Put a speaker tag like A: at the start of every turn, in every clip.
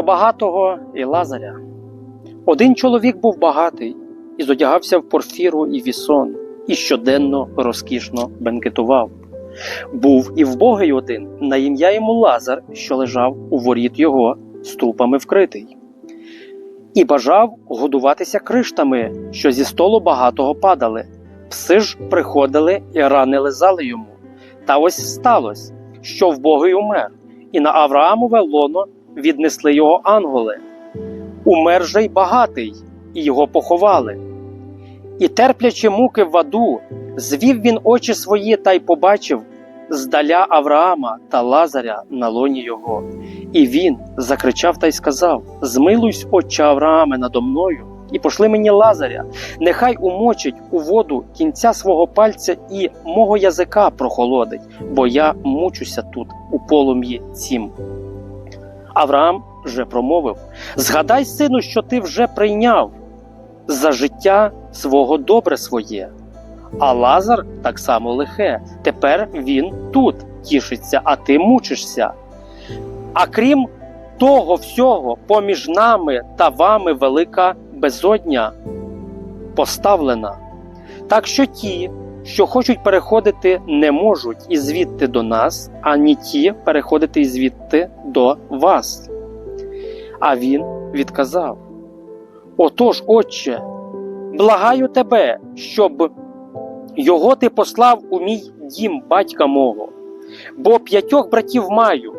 A: Про багатого і Лазаря. Один чоловік був багатий і зодягався в порфіру і вісон, і щоденно розкішно бенкетував. Був і вбогий один, на ім'я йому Лазар, що лежав у воріт його, струпами вкритий, і бажав годуватися криштами, що зі столу багатого падали. Пси ж приходили і рани лизали йому. Та ось сталося, що вбогий умер, і на Авраамове лоно віднесли його анголи. Умер же й багатий, і його поховали. І, терплячи муки в аду, звів він очі свої та й побачив здаля Авраама та Лазаря на лоні його. І він закричав та й сказав: Змилуйсь, отче Аврааме, надо мною, і пошли мені Лазаря, нехай умочить у воду кінця свого пальця і мого язика прохолодить, бо я мучуся тут у полум'ї цім. Авраам же промовив: Згадай, сину, що ти вже прийняв за життя свого добре своє. А Лазар так само лихе. Тепер він тут тішиться, а ти мучишся. А крім того всього, поміж нами та вами велика безодня поставлена. Так що ті, що хочуть переходити, не можуть і звідти до нас, ані ті переходити і звідти до вас. А він відказав: Отож, отче, благаю тебе, щоб його ти послав у мій дім батька мого, бо п'ятьох братів маю.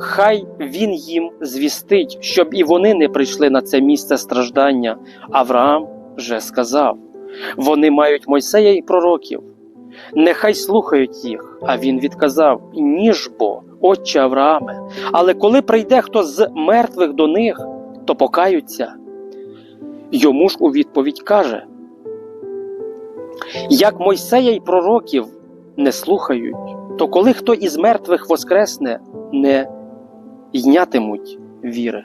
A: Хай він їм звістить, щоб і вони не прийшли на це місце страждання. Авраам же сказав: вони мають Мойсея і пророків. Нехай слухають їх. А він відказав: Ні ж бо, отче Аврааме, але коли прийде хто з мертвих до них, то покаються. Йому ж у відповідь каже: Як Мойсея й пророків не слухають, то коли хто із мертвих воскресне, не йнятимуть віри.